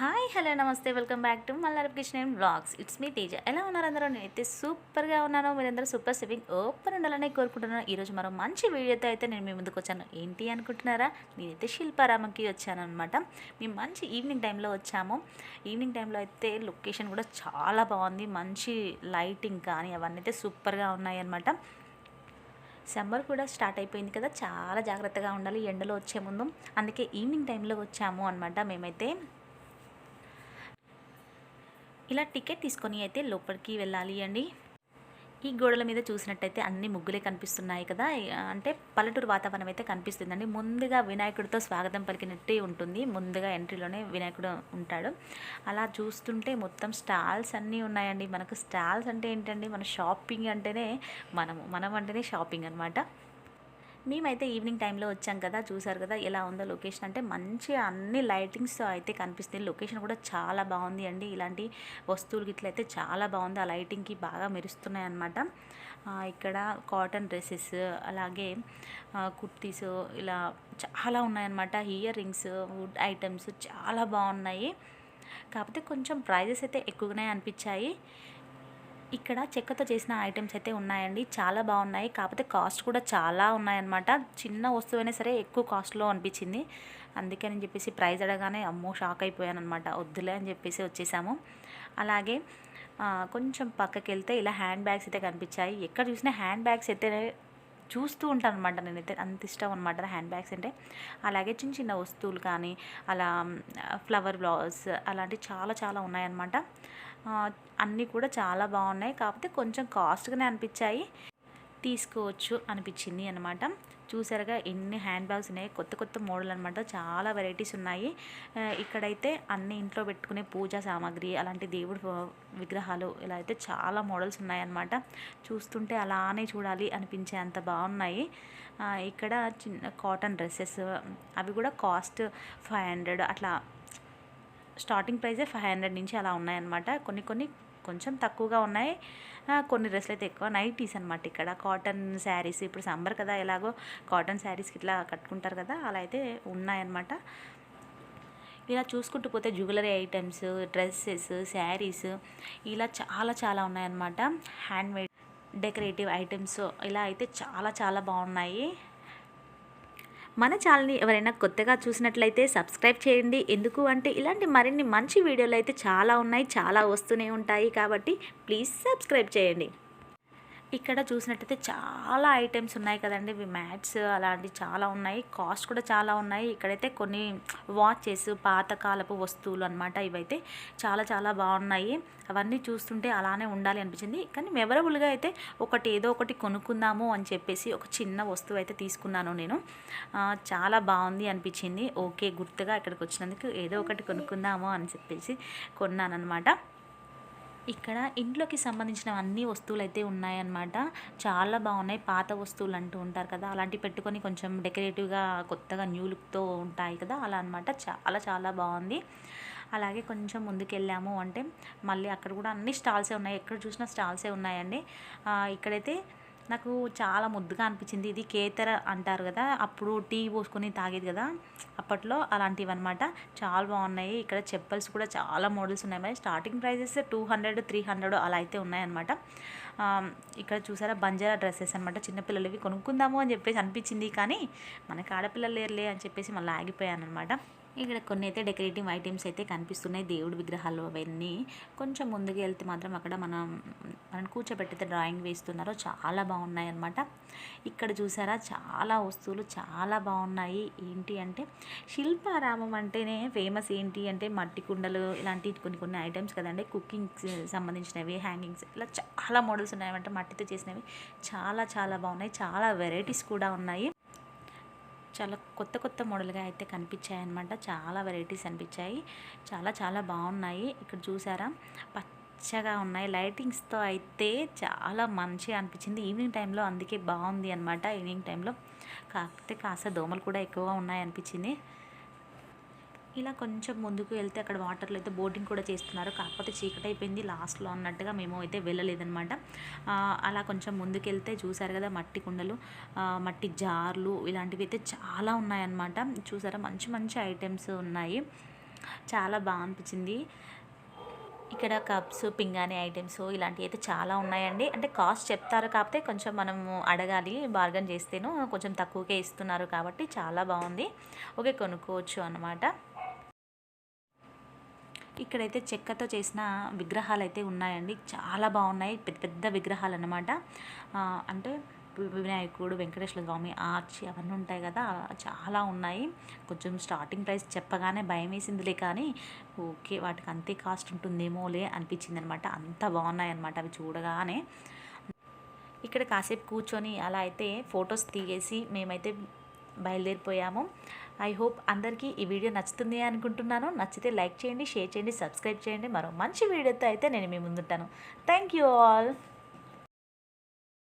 Hi hello నమస్తే. Welcome back to Mallarapu kitchen blogs it's me Teja. ఎలా ఉన్నారు అందరూ? నేనైతే సూపర్గా ఉన్నాను. మీరందరూ సూపర్ సివింగ్ ఓపెన్ ఉండాలని కోరుకుంటున్నాను. ఈరోజు మరో మంచి వీడియోతో అయితే నేను మీ ముందుకు వచ్చాను. ఏంటి అనుకుంటున్నారా? నేనైతే శిల్పారామంకి వచ్చాను అనమాట మేము మంచి ఈవినింగ్ టైంలో వచ్చాము. ఈవినింగ్ టైంలో అయితే లొకేషన్ కూడా చాలా బాగుంది. మంచి లైటింగ్ కానీ అవన్నీ అయితే సూపర్గా ఉన్నాయి అనమాట సమ్మర్ కూడా స్టార్ట్ అయిపోయింది కదా. చాలా జాగ్రత్తగా ఉండాలి. ఎండలో వచ్చే ముందు. అందుకే ఈవినింగ్ టైంలో వచ్చాము అనమాట మేమైతే. ఇలా టికెట్ తీసుకొని అయితే లోపలికి వెళ్ళాలి అండి. ఈ గోడల మీద చూసినట్టయితే అన్ని ముగ్గులే కనిపిస్తున్నాయి కదా. అంటే పల్లెటూరు వాతావరణం అయితే కనిపిస్తుందండి. ముందుగా వినాయకుడితో స్వాగతం పలికినట్టే ఉంటుంది. ముందుగా ఎంట్రీలోనే వినాయకుడు ఉంటాడు. అలా చూస్తుంటే మొత్తం స్టాల్స్ అన్నీ ఉన్నాయండి. మనకు స్టాల్స్ అంటే ఏంటండి? మన షాపింగ్ అంటేనే మనము మనం అంటేనే షాపింగ్ అనమాట మేమైతే ఈవినింగ్ టైంలో వచ్చాం కదా చూసారు కదా ఎలా ఉందో లొకేషన్. అంటే మంచి అన్ని లైటింగ్స్ అయితే కనిపిస్తుంది. లొకేషన్ కూడా చాలా బాగుంది అండి. ఇలాంటి వస్తువులు గిట్ల అయితే చాలా బాగుంది. ఆ లైటింగ్కి బాగా మెరుస్తున్నాయి అనమాట ఇక్కడ కాటన్ డ్రెస్సెస్ అలాగే కుర్తీస్ ఇలా చాలా ఉన్నాయన్నమాట. ఇయర్ రింగ్స్ వుడ్ ఐటమ్స్ చాలా బాగున్నాయి. కాకపోతే కొంచెం ప్రైజెస్ అయితే ఎక్కువగానే అనిపించాయి. ఇక్కడ చెక్కతో చేసిన ఐటమ్స్ అయితే ఉన్నాయండి. చాలా బాగున్నాయి. కాకపోతే కాస్ట్ కూడా చాలా ఉన్నాయన్నమాట. చిన్న వస్తువైనా సరే ఎక్కువ కాస్ట్లో అనిపించింది. అందుకని చెప్పేసి ప్రైస్ అడగానే అమ్మో షాక్ అయిపోయాను అనమాట వద్దులే అని చెప్పేసి వచ్చేసాము. అలాగే కొంచెం పక్కకి వెళ్తే ఇలా హ్యాండ్ బ్యాగ్స్ అయితే కనిపించాయి. ఎక్కడ చూసినా హ్యాండ్ బ్యాగ్స్ అయితే చూస్తూ ఉంటాను అనమాట నేనైతే. అంత ఇష్టం అనమాట హ్యాండ్ బ్యాగ్స్ అంటే. అలాగే చిన్న చిన్న వస్తువులు కానీ అలా ఫ్లవర్ బ్లౌజ్ అలాంటివి చాలా చాలా ఉన్నాయన్నమాట. అన్నీ కూడా చాలా బాగున్నాయి. కాకపోతే కొంచెం కాస్ట్గానే అనిపించాయి. తీసుకోవచ్చు అనిపించింది అనమాట చూసారుగా ఎన్ని హ్యాండ్ బ్యాగ్స్ ఉన్నాయి. కొత్త కొత్త మోడల్ అనమాట చాలా వెరైటీస్ ఉన్నాయి. ఇక్కడైతే అన్ని ఇంట్లో పెట్టుకునే పూజా సామాగ్రి అలాంటి దేవుడు విగ్రహాలు ఇలా అయితే చాలా మోడల్స్ ఉన్నాయన్నమాట చూస్తుంటే అలానే చూడాలి అనిపించే అంత బాగున్నాయి. ఇక్కడ చిన్న కాటన్ డ్రెస్సెస్ అవి కూడా కాస్ట్ ఫైవ్ హండ్రెడ్ అట్లా స్టార్టింగ్ ప్రైజే ఫైవ్ హండ్రెడ్ నుంచి అలా ఉన్నాయన్నమాట. కొన్ని కొన్ని కొంచెం తక్కువగా ఉన్నాయి. కొన్ని డ్రెస్సులు అయితే ఎక్కువ నైటీస్ అనమాట ఇక్కడ. కాటన్ శారీస్ ఇప్పుడు సమ్మర్ కదా ఎలాగో కాటన్ శారీస్కి ఇట్లా కట్టుకుంటారు కదా అలా అయితే ఉన్నాయన్నమాట. ఇలా చూసుకుంటూ పోతే జ్యువెలరీ ఐటమ్స్ డ్రెస్సెస్ శారీస్ ఇలా చాలా చాలా ఉన్నాయన్నమాట. హ్యాండ్మేడ్ డెకరేటివ్ ఐటమ్స్ ఇలా అయితే చాలా చాలా బాగున్నాయి. మన ఛానల్ని ఎవరైనా కొత్తగా చూసినట్లయితే సబ్స్క్రైబ్ చేయండి. ఎందుకు అంటే ఇలాంటి మరిన్ని మంచి వీడియోలు అయితే చాలా ఉన్నాయి చాలా వస్తూనే ఉంటాయి కాబట్టి ప్లీజ్ సబ్స్క్రైబ్ చేయండి. ఇక్కడ చూసినట్టయితే చాలా ఐటమ్స్ ఉన్నాయి కదండి. ఇవి మ్యాట్స్ అలాంటివి చాలా ఉన్నాయి. కాస్ట్ కూడా చాలా ఉన్నాయి. ఇక్కడైతే కొన్ని వాచెస్ పాతకాలపు వస్తువులు అనమాట ఇవైతే చాలా చాలా బాగున్నాయి. అవన్నీ చూస్తుంటే అలానే ఉండాలి అనిపించింది. కానీ మెమరబుల్గా అయితే ఒకటి ఏదో ఒకటి కొనుక్కుందాము అని చెప్పేసి ఒక చిన్న వస్తువు అయితే తీసుకున్నాను నేను. చాలా బాగుంది అనిపించింది. ఓకే గుర్తుగా ఇక్కడికి వచ్చినందుకు ఏదో ఒకటి కొనుక్కుందాము అని చెప్పేసి కొన్నాను అనమాట ఇక్కడ ఇంట్లోకి సంబంధించిన అన్ని వస్తువులు అయితే ఉన్నాయన్నమాట. చాలా బాగున్నాయి. పాత వస్తువులు అంటూ ఉంటారు కదా అలాంటివి పెట్టుకొని కొంచెం డెకరేటివ్గా కొత్తగా న్యూ లుక్తో ఉంటాయి కదా అలా అనమాట చాలా చాలా బాగుంది. అలాగే కొంచెం ముందుకెళ్ళాము అంటే మళ్ళీ అక్కడ కూడా అన్ని స్టాల్సే ఉన్నాయి. ఎక్కడ చూసినా స్టాల్సే ఉన్నాయండి. ఇక్కడైతే నాకు చాలా ముద్దుగా అనిపించింది. ఇది కేతర అంటారు కదా అప్పుడు టీ పోసుకొని తాగేది కదా అప్పట్లో అలాంటివి అనమాట చాలా బాగున్నాయి. ఇక్కడ చెప్పల్స్ కూడా చాలా మోడల్స్ ఉన్నాయి. మరి starting prices two hundred three hundred అలా అయితే ఉన్నాయన్నమాట. ఇక్కడ చూసారా బంజారా డ్రెస్సెస్ అనమాట చిన్నపిల్లలవి కొనుక్కుందాము అని చెప్పేసి అనిపించింది కానీ మనకి ఆడపిల్లలు లేరులే అని చెప్పేసి మళ్ళీ ఆగిపోయాను అనమాట ఇక్కడ కొన్ని అయితే డెకరేటివ్ ఐటమ్స్ అయితే కనిపిస్తున్నాయి దేవుడి విగ్రహాలు అవన్నీ. కొంచెం ముందుకు వెళ్తే మాత్రం అక్కడ మనం మనం కూర్చోబెట్టితే డ్రాయింగ్ వేస్తున్నారో చాలా బాగున్నాయి అనమాట ఇక్కడ చూసారా? చాలా వస్తువులు చాలా బాగున్నాయి. ఏంటి అంటే శిల్పారామం అంటేనే ఫేమస్ ఏంటి అంటే మట్టి కుండలు ఇలాంటి కొన్ని కొన్ని ఐటమ్స్ కదండి. కుకింగ్స్ సంబంధించినవి హ్యాంగింగ్స్ ఇలా చాలా మోడల్స్ ఉన్నాయన్నమాట. మట్టితో చేసినవి చాలా చాలా బాగున్నాయి. చాలా వెరైటీస్ కూడా ఉన్నాయి. చాలా కొత్త కొత్త మోడల్గా అయితే కనిపించాయి అనమాట చాలా వెరైటీస్ అనిపించాయి. చాలా చాలా బాగున్నాయి. ఇక్కడ చూసారా? పచ్చగా ఉన్నాయి. లైటింగ్స్తో అయితే చాలా మంచిగా అనిపించింది. ఈవినింగ్ టైంలో అందుకే బాగుంది అనమాట ఈవినింగ్ టైంలో కాకపోతే కాస్త దోమలు కూడా ఎక్కువగా ఉన్నాయి అనిపించింది ఇలా కొంచెం ముందుకు వెళ్తే అక్కడ వాటర్లో అయితే బోటింగ్ కూడా చేస్తున్నారు. కాకపోతే చీకటి అయిపోయింది లాస్ట్లో అన్నట్టుగా మేము అయితే వెళ్ళలేదనమాట అలా కొంచెం ముందుకు వెళ్తే చూసారు కదా మట్టి కుండలు మట్టి జార్లు ఇలాంటివి అయితే చాలా ఉన్నాయన్నమాట. చూసారా మంచి మంచి ఐటమ్స్ ఉన్నాయి. చాలా బాగా అనిపించింది ఇక్కడ కప్స్ పింగాణి ఐటమ్స్ ఇలాంటివి అయితే చాలా ఉన్నాయండి. అంటే కాస్ట్ చెప్తారు కాకపోతే కొంచెం మనము అడగాలి బార్గన్ చేస్తేను కొంచెం తక్కువకే ఇస్తున్నారు కాబట్టి చాలా బాగుంది. ఓకే కొనుక్కోవచ్చు అన్నమాట. ఇక్కడైతే చెక్కతో చేసిన విగ్రహాలు అయితే ఉన్నాయండి. చాలా బాగున్నాయి. పెద్ద పెద్ద విగ్రహాలు అన్నమాట అంటే వినాయకుడు వెంకటేశ్వర స్వామి ఆర్చి అవన్నీ ఉంటాయి కదా. చాలా ఉన్నాయి. కొంచెం స్టార్టింగ్ ప్రైస్ చెప్పగానే భయం వేసిందిలే కానీ ఓకే వాటికి అంతే కాస్ట్ ఉంటుందేమోలే అనిపించింది అనమాట అంత బాగున్నాయి అనమాట అవి చూడగానే. ఇక్కడ కాసేపు కూర్చొని అలా అయితే ఫొటోస్ తీగేసి మేమైతే బయలుదేరిపోయాము. ఐ హోప్ అందరికీ ఈ వీడియో నచ్చుతుంది అనుకుంటున్నాను. నచ్చితే లైక్ చేయండి షేర్ చేయండి సబ్స్క్రైబ్ చేయండి. మరో మంచి వీడియోతో అయితే నేను మీ ముందుంటాను. Thank you all